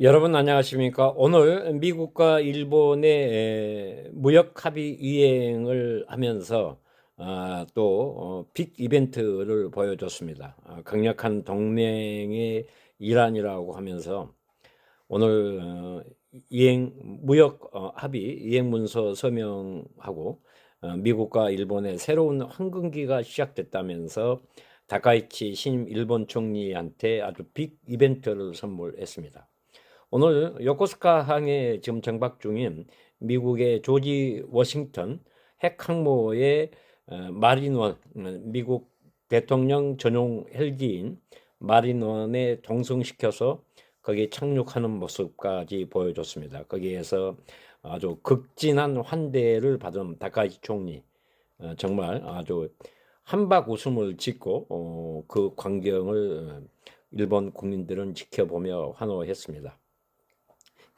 여러분 안녕하십니까? 오늘 미국과 일본의 에, 무역 합의 이행을 하면서 아, 또빅 이벤트를 보여줬습니다. 아, 강력한 동맹의 일환이라고 하면서 오늘 어, 이행 무역 어, 합의 이행 문서 서명하고 어, 미국과 일본의 새로운 황금기가 시작됐다면서 다카이치 신임 일본 총리한테 아주 빅 이벤트를 선물했습니다. 오늘 요코스카 항에 지금 정박 중인 미국의 조지 워싱턴 핵 항모의 어, 마린원 어, 미국 대통령 전용 헬기인 마린원에 동승시켜서 거기에 착륙하는 모습까지 보여줬습니다. 거기에서 아주 극진한 환대를 받은 다카이치 총리 어, 정말 아주 한박 웃음을 짓고 어, 그 광경을 어, 일본 국민들은 지켜보며 환호했습니다.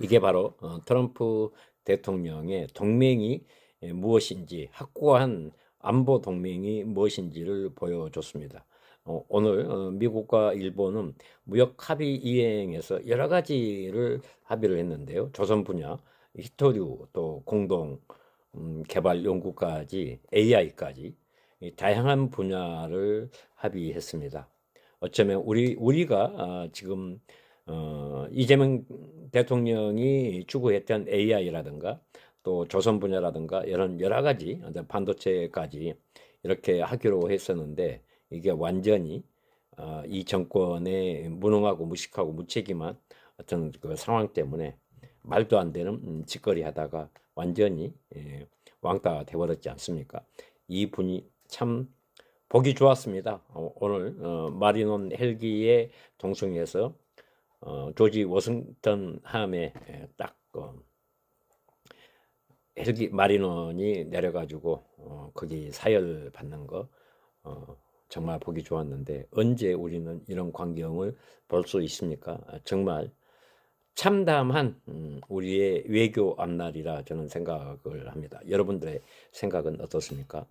이게 바로 어, 트럼프 대통령의 동맹이 예, 무엇인지 확고한 안보 동맹이 무엇인지를 보여줬습니다. 어, 오늘 어, 미국과 일본은 무역 합의 이행에서 여러 가지를 합의를 했는데요. 조선 분야, 히토류, 또 공동 음, 개발 연구까지 AI까지 다양한 분야를 합의했습니다. 어쩌면 우리 우리가 아, 지금 어, 이재명 대통령이 추구했던 AI라든가 또 조선 분야라든가 이런 여러 가지 반도체까지 이렇게 하기로 했었는데 이게 완전히 어, 이 정권의 무능하고 무식하고 무책임한 어떤 그 상황 때문에 말도 안 되는 음, 짓거리 하다가 완전히 예, 왕따가 되버렸지 않습니까? 이 분이 참 보기 좋았습니다. 어, 오늘 어, 마리논 헬기에 동승해서 어, 조지 워싱턴 함에 예, 딱 어, 헬기 마리논이 내려가지고 어, 거기 사열 받는 거 어, 정말 보기 좋았는데 언제 우리는 이런 광경을 볼 수 있습니까? 아, 정말 참담한 음, 우리의 외교 앞날이라 저는 생각을 합니다. 여러분들의 생각은 어떻습니까?